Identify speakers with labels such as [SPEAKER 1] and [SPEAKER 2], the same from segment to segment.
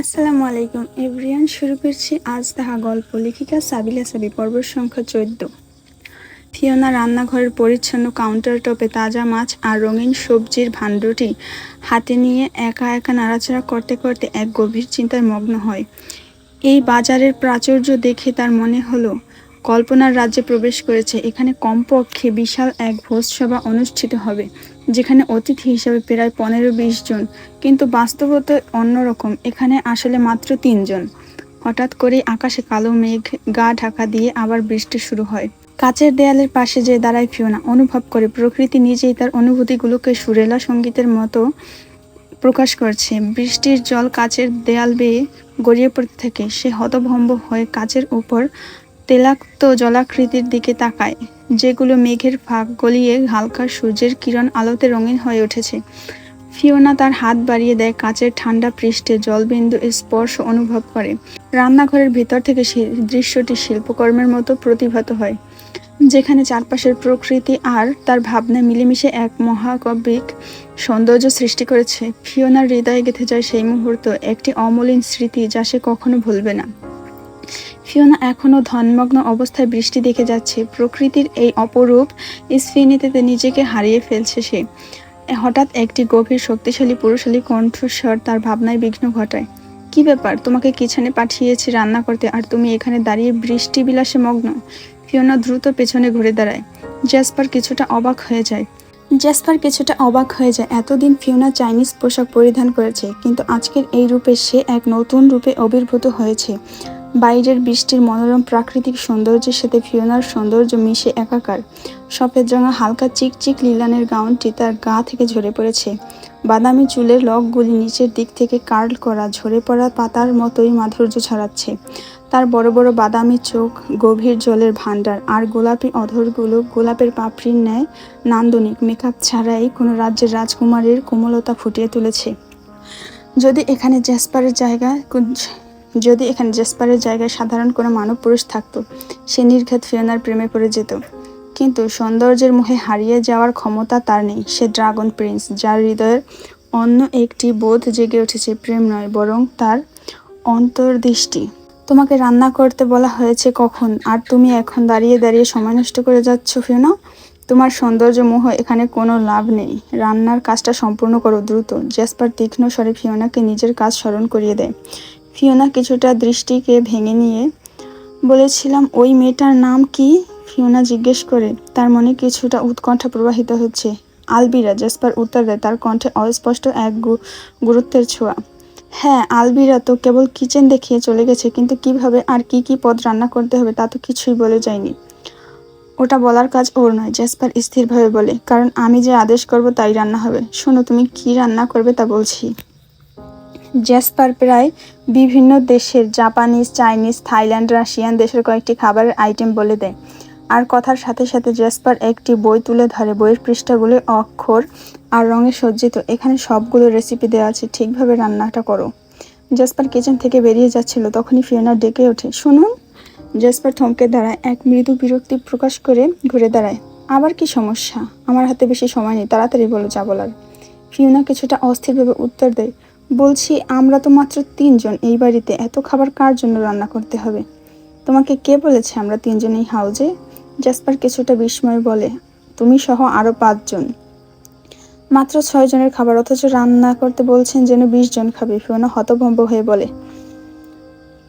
[SPEAKER 1] আসসালামু আলাইকুম। এভরিয়ান শুরু করছি আজ তাহা গল্প। লেখিকা সাবিলা সাবি পর্ব সংখ্যা চোদ্দ। ফিওনা রান্নাঘরের পরিচ্ছন্ন কাউন্টার টপে তাজা মাছ আর রঙিন সবজির ভাণ্ডটি হাতে নিয়ে একা একা নাড়াচাড়া করতে করতে এক গভীর চিন্তায় মগ্ন হয়। এই বাজারের প্রাচুর্য দেখে তার মনে হলো কল্পনার রাজ্যে প্রবেশ করেছে। এখানে কমপক্ষে বিশাল এক ভোজসভা অনুষ্ঠিত হবে, যেখানে অতিথি হিসেবে প্রায় পনেরো বিশ জন। কিন্তু বাস্তবতা অন্যরকম, এখানে আসলে মাত্র তিনজন হঠাৎ করেই আকাশে কালো মেঘ গা ঢাকা দিয়ে আবার বৃষ্টি শুরু হয়। কাচের দেয়ালের পাশে যে দাঁড়ায় ফিওনা, অনুভব করে প্রকৃতি নিজেই তার অনুভূতিগুলোকে সুরেলা সঙ্গীতের মতো প্রকাশ করছে। বৃষ্টির জল কাচের দেয়াল বেয়ে গড়িয়ে পড়তে থাকে। সে হতভম্ব হয়ে কাচের উপর তেলাক্ত জলাকৃতির দিকে তাকায়, যেগুলো মেঘের ফাঁক গলিয়ে হালকা সূর্যের কিরণ আলোতে রঙিন হয়ে উঠেছে। ফিওনা তার হাত বাড়িয়ে দেয় কাচের ঠান্ডা পৃষ্ঠে জলবিন্দু স্পর্শ অনুভব করে। রান্নাঘরের ভিতর থেকে দৃশ্যটি শিল্পকর্মের মতো প্রতিভাত হয়, যেখানে চারপাশের প্রকৃতি আর তার ভাবনা মিলেমিশে এক মহাকাব্যিক সৌন্দর্য সৃষ্টি করেছে। ফিওনার হৃদয়ে গেঁথে যায় সেই মুহূর্ত, একটি অমলিন স্মৃতি যা সে কখনো ভুলবে না। ফিওনা এখনও ধনমগ্ন অবস্থায় বৃষ্টি দেখে যাচ্ছে। প্রকৃতির এই অপরূপ স্ফিনীতে নিজেকে হারিয়ে ফেলছে সে। হঠাৎ একটি গভীর শক্তিশালী পুরুষালী কণ্ঠস্বর তার ভাবনায় বিঘ্ন ঘটায়। কি ব্যাপার? তোমাকে কিচেনে পাঠিয়েছি রান্না করতে আর তুমি এখানে দাঁড়িয়ে বৃষ্টি বিলাসে মগ্ন? ফিওনা দ্রুত পেছনে ঘুরে দাঁড়ায়। জ্যাসপার কিছুটা অবাক হয়ে যায়। জ্যাসপার কিছুটা অবাক হয়ে যায়। এতদিন ফিওনা চাইনিজ পোশাক পরিধান করেছে, কিন্তু আজকের এই রূপে সে এক নতুন রূপে আবির্ভূত হয়েছে। বাইরের বৃষ্টির মনোরম প্রাকৃতিক সৌন্দর্যের সাথে ফিওনার সৌন্দর্য মিশে একাকার। সফেদ রঙা হালকা চিকচিক লিলানের গাউনটি তার গা থেকে ঝরে পড়েছে। বাদামি চুলের লকগুলি নিচের দিক থেকে কার্ল করা ঝরে পড়া পাতার মতোই মাধুর্য ছড়াচ্ছে। তার বড় বড় বাদামি চোখ, গভীর জলের ভাণ্ডার আর গোলাপি অধরগুলো গোলাপের পাপড়ির ন্যায় নান্দনিক মেকআপ ছাড়াই কোনো রাজ্যের রাজকুমারীর কোমলতা ফুটিয়ে তুলেছে। যদি এখানে জ্যাসপারের জায়গায় যদি এখানে জেসপারের জায়গায় সাধারণ কোনো মানব পুরুষ থাকতো, সে নির্ঘাত ফিওনার প্রেমে পড়ে যেত। কিন্তু সৌন্দর্যের মুখে হারিয়ে যাওয়ার ক্ষমতা তার নেই। সে ড্রাগন প্রিন্স, যার হৃদয়ের অন্য একটি বোধ জেগে উঠেছে, প্রেম নয়, বরং তার অন্তর্দৃষ্টি। তোমাকে রান্না করতে বলা হয়েছে কখন? আর তুমি এখন দাঁড়িয়ে দাঁড়িয়ে সময় নষ্ট করে যাচ্ছ ফিওনা তোমার সৌন্দর্য মোহ এখানে কোনো লাভ নেই। রান্নার কাজটা সম্পূর্ণ করো দ্রুত। জেসপার তীক্ষ্ণ স্বরে ফিওনাকে নিজের কাজ স্মরণ করিয়ে দেয়। ফিওনা কিছুটা দৃষ্টিকে ভেঙে নিয়ে বলেছিলাম, ওই মেয়েটার নাম কি? ফিওনা জিজ্ঞেস করে, তার মনে কিছুটা উৎকণ্ঠা প্রবাহিত হচ্ছে। আলবিরা, জেসপার উত্তর দেয়, তার কণ্ঠে অস্পষ্ট এক গুরুত্বের ছোঁয়া। হ্যাঁ আলবিরা তো কেবল কিচেন দেখিয়ে চলে গেছে, কিন্তু কীভাবে আর কি কি পদ রান্না করতে হবে তা তো কিছুই বলে যায়নি। ওটা বলার কাজ ওর নয়, জেসপার স্থিরভাবে বলে, কারণ আমি যে আদেশ করব তাই রান্না হবে। শোনো, তুমি কি রান্না করবে তা বলছি। জ্যাসপার প্রায় বিভিন্ন দেশের জাপানিজ, চাইনিজ, থাইল্যান্ড, রাশিয়ান দেশের কয়েকটি খাবারের আইটেম বলে দেয়। আর কথার সাথে সাথে জ্যাসপার একটি বই তুলে ধরে। বইয়ের পৃষ্ঠাগুলি অক্ষর আর রঙে সজ্জিত। এখানে সবগুলো রেসিপি দেওয়া আছে। ঠিকভাবে রান্নাটা করো। জ্যাসপার কিচেন থেকে বেরিয়ে যাচ্ছিল। তখনই ফিওনা ডেকে ওঠে। শুনুন। জ্যাসপার থমকে দাঁড়ায়। এক মৃদু বিরক্তি প্রকাশ করে ঘুরে দাঁড়ায়। আবার কি সমস্যা? আমার হাতে বেশি সময় নেই। তাড়াতাড়ি বলো, যা বলার। ফিওনা কিছুটা অস্থিরভাবে উত্তর দেয়। বলছি, আমরা তো মাত্র তিনজন, এই বাড়িতে এত খাবার কার জন্য রান্না করতে হবে? তোমাকে কে বলেছে আমরা তিনজন এই হাউজে? জাসপার কিছুটা বিস্ময় বলে, তুমি সহ আরও পাঁচজন। মাত্র ছয় জনের খাবার, অথচ রান্না করতে বলছেন যেন বিশ জন খাবে, ফিওনা হতভম্ব হয়ে বলে।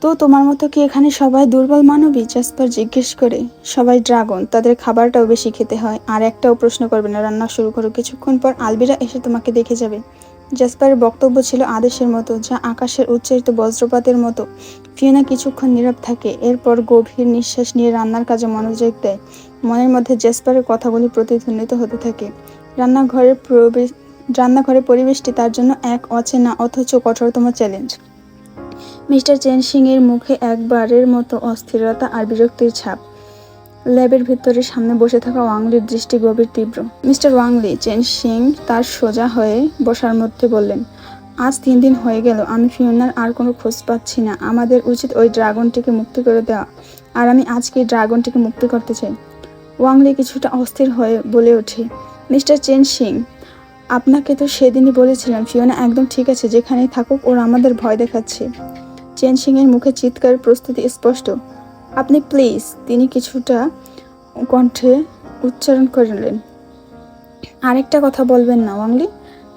[SPEAKER 1] তো তোমার মতো কি এখানে সবাই দুর্বল মানবী? জাসপার জিজ্ঞেস করে। সবাই ড্রাগন, তাদের খাবারটাও বেশি খেতে হয়, আর একটাও প্রশ্ন করবে না, রান্না শুরু করো। কিছুক্ষণ পর আলবিরা এসে তোমাকে দেখে যাবে। জাসপারের বক্তব্য ছিল আদেশের মতো, যা আকাশের উচ্চারিত বজ্রপাতের মতো। ফিওনা কিছুক্ষণ নীরব থাকে, এরপর গভীর নিঃশ্বাস নিয়ে রান্নার কাজে মনোযোগ দেয়। মনের মধ্যে জেসপারের কথাগুলি প্রতিধ্বনিত হতে থাকে। রান্নাঘরের প্রবেশ, রান্নাঘরের পরিবেশটি তার জন্য এক অচেনা অথচ কঠোরতম চ্যালেঞ্জ। মিস্টার চেন এর মুখে একবারের মতো অস্থিরতা আর বিরক্তির ছাপ। ল্যাবের ভিতরে সামনে বসে থাকা ওয়াংলির দৃষ্টি গভীর, তীব্র। মিস্টার ওয়াংলি চেন সিং তার সোজা হয়ে বসার মধ্যে বললেন, আজ তিন দিন হয়ে গেল, আমি ফিওনার আর কোনো খোঁজ পাচ্ছি না। আমাদের উচিত ওই ড্রাগনটিকে মুক্তি করে দেওয়া। আর আমি আজকে ড্রাগনটিকে মুক্তি করতে চাই। ওয়াংলি কিছুটা অস্থির হয়ে বলে ওঠে, মিস্টার চেন সিং আপনাকে তো সেদিনই বলেছিলাম, ফিওনা একদম ঠিক আছে, যেখানেই থাকুক ওরা আমাদের ভয় দেখাচ্ছে। চেন সিং এর মুখে চিৎকার প্রস্তুতি স্পষ্ট আপনি প্লিজ তিনি কিছুটা কণ্ঠে উচ্চারণ করলেন আরেকটা কথা বলবেন না, ওয়াংলি।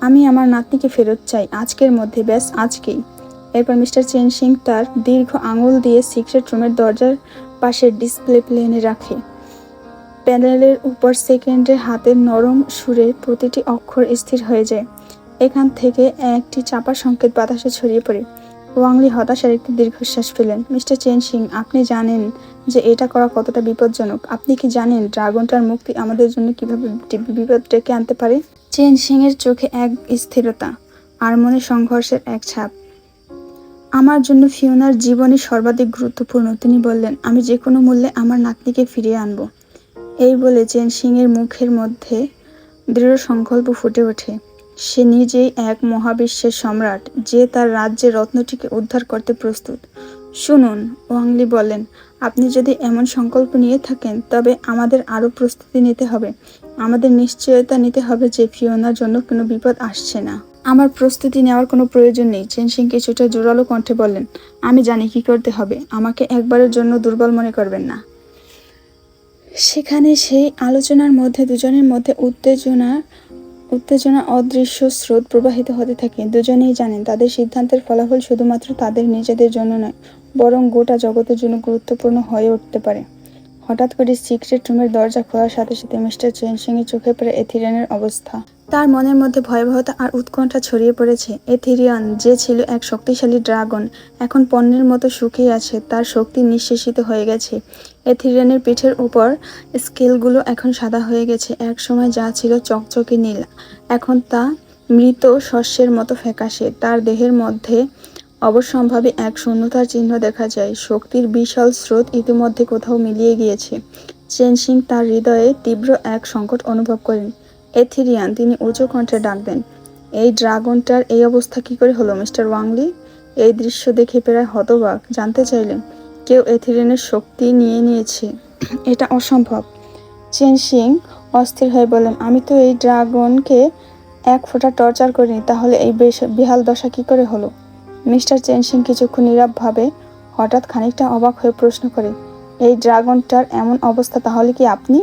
[SPEAKER 1] আমি আমার নাতনিকে ফেরত চাই, আজকের মধ্যে, ব্যাস আজকেই। এরপর মিস্টার চেন সিং তার দীর্ঘ আঙুল দিয়ে সিক্রেট রুমের দরজার পাশে ডিসপ্লে প্লেনে রাখে। প্যানেলের উপর সেকেন্ডে হাতের নরম সুরে প্রতিটি অক্ষর স্থির হয়ে যায়। এখান থেকে একটি চাপা সংকেত বাতাসে ছড়িয়ে পড়ে। ওয়াংলি হতাশার একটি দীর্ঘশ্বাস ফেলেন। মিস্টার চেন সিং, আপনি জানেন যে এটা করা কতটা বিপজ্জনক। আপনি কি জানেন ড্রাগনটার মুক্তি আমাদের জন্য কীভাবে বিপদ ডেকে আনতে পারে? চেন সিং এর চোখে এক স্থিরতা আর মনে সংঘর্ষের এক ছাপ। আমার জন্য ফিওনার জীবনই সর্বাধিক গুরুত্বপূর্ণ, তিনি বললেন, আমি যে কোনো মূল্যে আমার নাতনিকে ফিরিয়ে আনব। এই বলে চেন সিং এর মুখের মধ্যে দৃঢ় সংকল্প ফুটে ওঠে। সে নিজেই এক মহাবিশ্বের সম্রাট, যে তার রাজ্যের রত্নটিকে উদ্ধার করতে প্রস্তুত। শুনুন, ওয়াংলি বলেন, আপনি যদি এমন সংকল্প নিয়ে থাকেন, তবে আমাদের আরও প্রস্তুতি নিতে হবে। আমাদের নিশ্চয়তা নিতে হবে যে ফিওনার জন্য কোনো বিপদ আসছে না। আমার প্রস্তুতি নেওয়ার কোনো প্রয়োজন নেই চেন সিং কিছুটা জোরালো কণ্ঠে বললেন আমি জানি কি করতে হবে, আমাকে একবারের জন্য দুর্বল মনে করবেন না। সেখানে সেই আলোচনার মধ্যে, দুজনের মধ্যে উত্তেজনা উত্তেজনা অদৃশ্য স্রোত প্রবাহিত হতে থাকে। দুজনেই জানেন তাদের সিদ্ধান্তের ফলাফল শুধুমাত্র তাদের নিজেদের জন্য নয়, বরং গোটা জগতের জন্য গুরুত্বপূর্ণ হয়ে উঠতে পারে। হঠাৎ করে সিক্রেট রুমের দরজা খোলার সাথে সাথে মিস্টার চেন এর চোখে পড়ে এথিরেনের অবস্থা। তার মনের মধ্যে ভয়াবহতা আর উৎকণ্ঠা ছড়িয়ে পড়েছে। এথিরিয়ান, যে ছিল এক শক্তিশালী ড্রাগন, এখন পণ্যের মতো সুখেই আছে, তার শক্তি নিঃশেষিত হয়ে গেছে। এথিরিয়ানের পিঠের উপর স্কেলগুলো এখন সাদা হয়ে গেছে এক সময় যা ছিল চকচকে নীল, এখন তা মৃত শস্যের মতো ফ্যাকাশে। তার দেহের মধ্যে অবশ্যম্ভাবী এক শূন্যতার চিহ্ন দেখা যায়। শক্তির বিশাল স্রোত ইতিমধ্যে কোথাও মিলিয়ে গিয়েছে। চেন সিং তার হৃদয়ে তীব্র এক সংকট অনুভব করেন। এথিরিয়ান, তিনি উঁচু কণ্ঠে ডাক দেন এই ড্রাগনটার এই অবস্থা কি করে হলো, মিস্টার ওয়াংলি? এই দৃশ্য দেখে প্রায় হতবাক, জানতে চাইলেন, কেউ এথিরিয়ানের শক্তি নিয়ে নিয়েছে। এটা অসম্ভব। চেন সিং অস্থির হয়ে বলেন আমি তো এই ড্রাগনকে এক ফোঁটা টর্চার করিনি, তাহলে এই বেহাল দশা কি করে হলো? মিস্টার চেন সিং কিছুক্ষণ নীরবভাবে হঠাৎ খানিকটা অবাক হয়ে প্রশ্ন করে, এই ড্রাগনটার এমন অবস্থা তাহলে কি আপনি?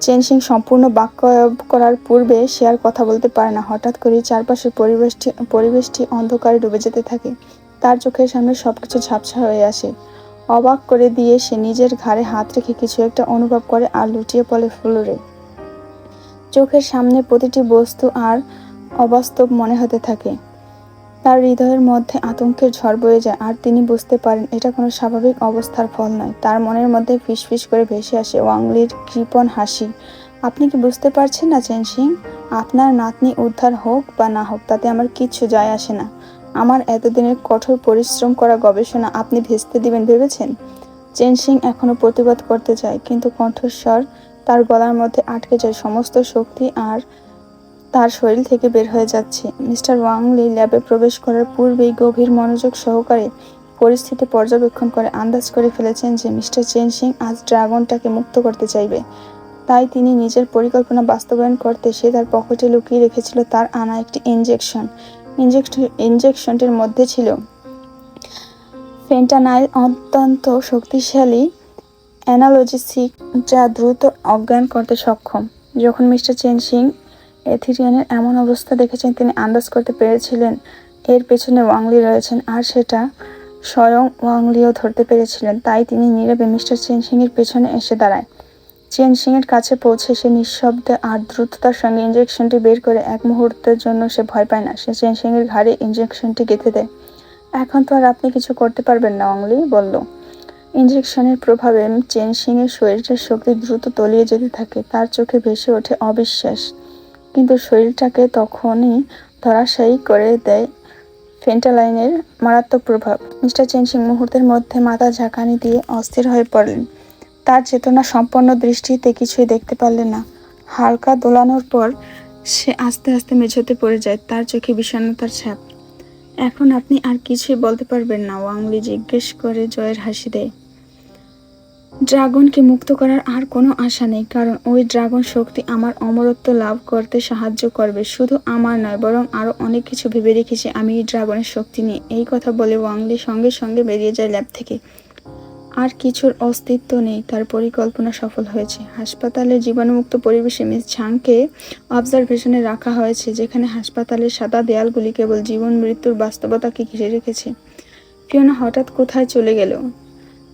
[SPEAKER 1] চেন সিং সম্পূর্ণ বাক্য করার পূর্বে সে আর কথা বলতে পারে না। হঠাৎ করে চারপাশের পরিবেশটি পরিবেশটি অন্ধকারে ডুবে যেতে থাকে। তার চোখের সামনে সবকিছু ঝাপসা হয়ে আসে। অবাক করে দিয়ে সে নিজের ঘাড়ে হাত রেখে কিছু একটা অনুভব করে আর লুটিয়ে পড়ে ফ্লোরে। চোখের সামনে প্রতিটি বস্তু আর অবাস্তব মনে হতে থাকে। তার হৃদয়ের মধ্যে আতঙ্কের ঝড় বয়ে যায়, আর তিনি বুঝতে পারেন এটা কোনো স্বাভাবিক অবস্থার ফল নয়। তার মনের মধ্যে ফিসফিস করে ভেসে আসে ওয়াংলির কৃপণ হাসি। আপনি কি বুঝতে পারছেন না, চেন সিং? আপনার নাতনি উদ্ধার হোক বা না হোক, তাতে আমার কিচ্ছু যায় আসে না। আমার এতদিনের কঠোর পরিশ্রম করা গবেষণা আপনি ভেস্তে দিবেন ভেবেছেন? চেন সিং এখনও প্রতিবাদ করতে চায়, কিন্তু কণ্ঠস্বর তার গলার মধ্যে আটকে যায়। সমস্ত শক্তি আর তার শরীর থেকে বের হয়ে যাচ্ছে। মিস্টার ওয়াংলি ল্যাবে প্রবেশ করার পূর্বেই গভীর মনোযোগ সহকারে পরিস্থিতি পর্যবেক্ষণ করে আন্দাজ করে ফেলেছেন যে মিস্টার চেন সিং আজ ড্রাগনটাকে মুক্ত করতে চাইবে। তাই তিনি নিজের পরিকল্পনা বাস্তবায়ন করতে সে তার পকেটে লুকিয়ে রেখেছিল তার আনা একটি ইনজেকশন। ইনজেকশনটির মধ্যে ছিল ফেন্টানাইল, অত্যন্ত শক্তিশালী অ্যানালজিসিক যা দ্রুত অজ্ঞান করতে সক্ষম। যখন মিস্টার চেন সিং এথিরিয়ানের এমন অবস্থা দেখেছেন তিনি আন্দাজ করতে পেরেছিলেন। এর পেছনে ওয়াংলি রয়েছেন আর সেটা স্বয়ং ওয়াংলিও ধরতে পেরেছিলেন। তাই তিনি নীরবে মিস্টার চেন সিং এর পেছনে এসে দাঁড়ায়। চেন সিং এর কাছে পৌঁছে সে নিঃশব্দে আর দ্রুততার সঙ্গে ইঞ্জেকশনটি বের করে এক মুহূর্তের জন্য সে ভয় পায় না। সে চেন সিং এর ঘাড়ে ইঞ্জেকশনটি গেঁথে দেয়। এখন তো আর আপনি কিছু করতে পারবেন না, ওয়াংলি, বলল। ইঞ্জেকশনের প্রভাবে চেন সিং এর শরীরের শক্তি দ্রুত তলিয়ে যেতে থাকে। তার চোখে ভেসে ওঠে অবিশ্বাস। কিন্তু শরীরটাকে তখনই ধরাশায়ী করে দেয় ফেন্টালাইনের মারাত্মক প্রভাব। মিস্টার চেন সিং মুহূর্তের মধ্যে মাথা ঝাঁকানি দিয়ে অস্থির হয়ে পড়লেন। তার চেতনা সম্পন্ন দৃষ্টিতে কিছুই দেখতে পারলেন না। হালকা দোলানোর পর সে আস্তে আস্তে মেঝেতে পড়ে যায়, তার চোখে বিষণ্ণতার ছাপ। এখন আপনি আর কিছুই বলতে পারবেন না, ওয়াংলি জিজ্ঞেস করে জয়ের হাসি দেয়। ড্রাগনকে মুক্ত করার আর কোনো আশা নেই, কারণ ওই ড্রাগন শক্তি আমার অমরত্ব লাভ করতে সাহায্য করবে। শুধু আমার নয়, বরং আরও অনেক কিছু ভেবে রেখেছি আমি এই ড্রাগনের শক্তি নিয়ে। এই কথা বলে ওয়াংলি সঙ্গে সঙ্গে বেরিয়ে যায় ল্যাব থেকে। আর কিছুর অস্তিত্ব নেই, তার পরিকল্পনা সফল হয়েছে। হাসপাতালের জীবাণুমুক্ত পরিবেশে মিস ঝাংকে অবজারভেশনে রাখা হয়েছে, যেখানে হাসপাতালের সাদা দেয়ালগুলি কেবল জীবন মৃত্যুর বাস্তবতাকে ঘিরে রেখেছে। ফিওনা হঠাৎ কোথায় চলে গেল?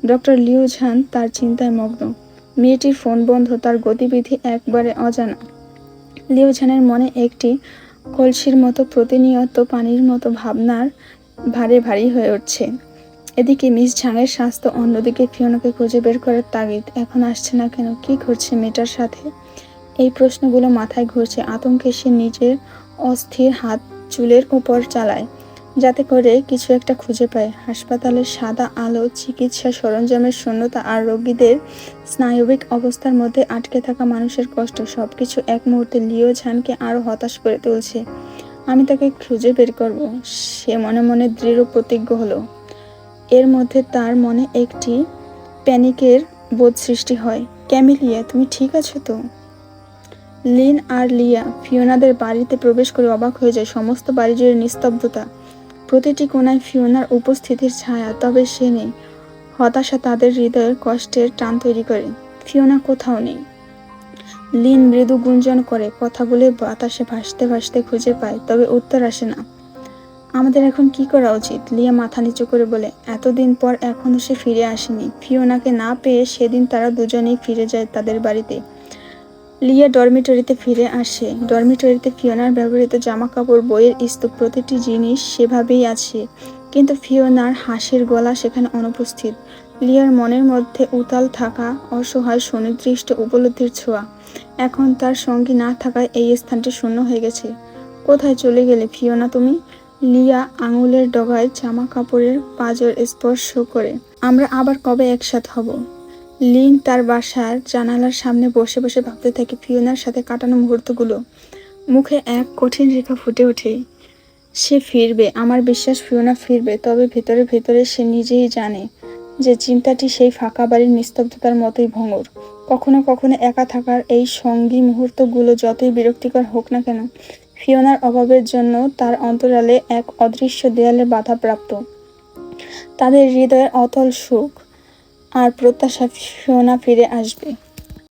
[SPEAKER 1] ডক্টর লিউ ঝান তার চিন্তায় মগ্ন। মেয়েটির ফোন বন্ধ, তার গতিবিধি একবারে অজানা। লিউ ঝানের মনে একটি কলসির মতো প্রতিনিয়ত পানির মতো ভাবনার ভারে ভারী হয়ে উঠছে। এদিকে মিস ঝাঙের স্বাস্থ্য অন্যদিকে ফিওনাকে খুঁজে বের করার তাগিদ, এখন আসছে না কেন? কি ঘটছে মেয়েটার সাথে? এই প্রশ্নগুলো মাথায় ঘুরছে আতঙ্কে সে নিজের অস্থির হাত চুলের উপর চালায়। যাতে করে কিছু একটা খুঁজে পায়। হাসপাতালের সাদা আলো, চিকিৎসা সরঞ্জামের শূন্যতা আর রোগীদের স্নায়বিক অবস্থার মধ্যে আটকে থাকা মানুষের কষ্ট সব কিছু এক মুহূর্তে লিও ঝানকে আরও হতাশ করে তুলছে। আমি তাকে খুঁজে বের করব। সে মনে মনে দৃঢ় প্রতিজ্ঞ হলো। এর মধ্যে তার মনে একটি প্যানিকের বোধ সৃষ্টি হয়। ক্যামিলিয়া, তুমি ঠিক আছো তো? লিন আর লিয়া, ফিওনাদের বাড়িতে প্রবেশ করে অবাক হয়ে যায়। সমস্ত বাড়ি জুড়ে নিস্তব্ধতা। প্রতিটি কোনায় ফিওনার উপস্থিতির ছায়া, তবে সে নেই। হতাশা তাদের হৃদয়ের কষ্টের টান তৈরি করে। ফিওনা কোথাও নেই। লিন মৃদু গুঞ্জন করে কথাগুলি বাতাসে ভাসতে ভাসতে খুঁজে পায়, তবে উত্তর আসে না। আমাদের এখন কি করা উচিত? লিয়া মাথা নিচু করে বলে। এতদিন পর এখনও সে ফিরে আসেনি। ফিওনাকে না পেয়ে সেদিন তারা দুজনেই ফিরে যায় তাদের বাড়িতে। লিয়া ডরমিটরিতে ফিরে আসে। ডরমিটরিতে ফিওনার ব্যবহৃত জামা কাপড় বইয়ের স্তূপ, প্রতিটি জিনিস সেভাবেই আছে। কিন্তু ফিওনার হাসির গলা সেখানে অনুপস্থিত। লিয়ার মনের মধ্যে উতাল থাকা অসহায় সুনির্দিষ্ট উপলব্ধির ছোঁয়া। এখন তার সঙ্গী না থাকায় এই স্থানটি শূন্য হয়ে গেছে। কোথায় চলে গেলে ফিওনা তুমি? লিয়া আঙুলের ডগায় জামা কাপড়ের পাজর স্পর্শ করে। আমরা আবার কবে একসাথ হব? লিন তার বাসার জানালার সামনে বসে বসে ভাবতে থাকে ফিওনার সাথে কাটানো মুহূর্তগুলো। মুখে এক কঠিন রেখা ফুটে ওঠে। সে ফিরবে, আমার বিশ্বাস ফিওনা ফিরবে, তবে ভেতরে ভেতরে সে নিজেই জানে যে চিন্তাটি সেই ফাঁকা বাড়ির নিস্তব্ধতার মতোই ভঙ্গুর। কখনো কখনো একা থাকার এই সঙ্গী মুহূর্তগুলো যতই বিরক্তিকর হোক না কেন, ফিওনার অভাবের জন্য তার অন্তরালে এক অদৃশ্য দেয়ালে বাধাপ্রাপ্ত তাদের হৃদয়ের অতল সুখ আর প্রত্যাশা সোনা ফিরে আসবে।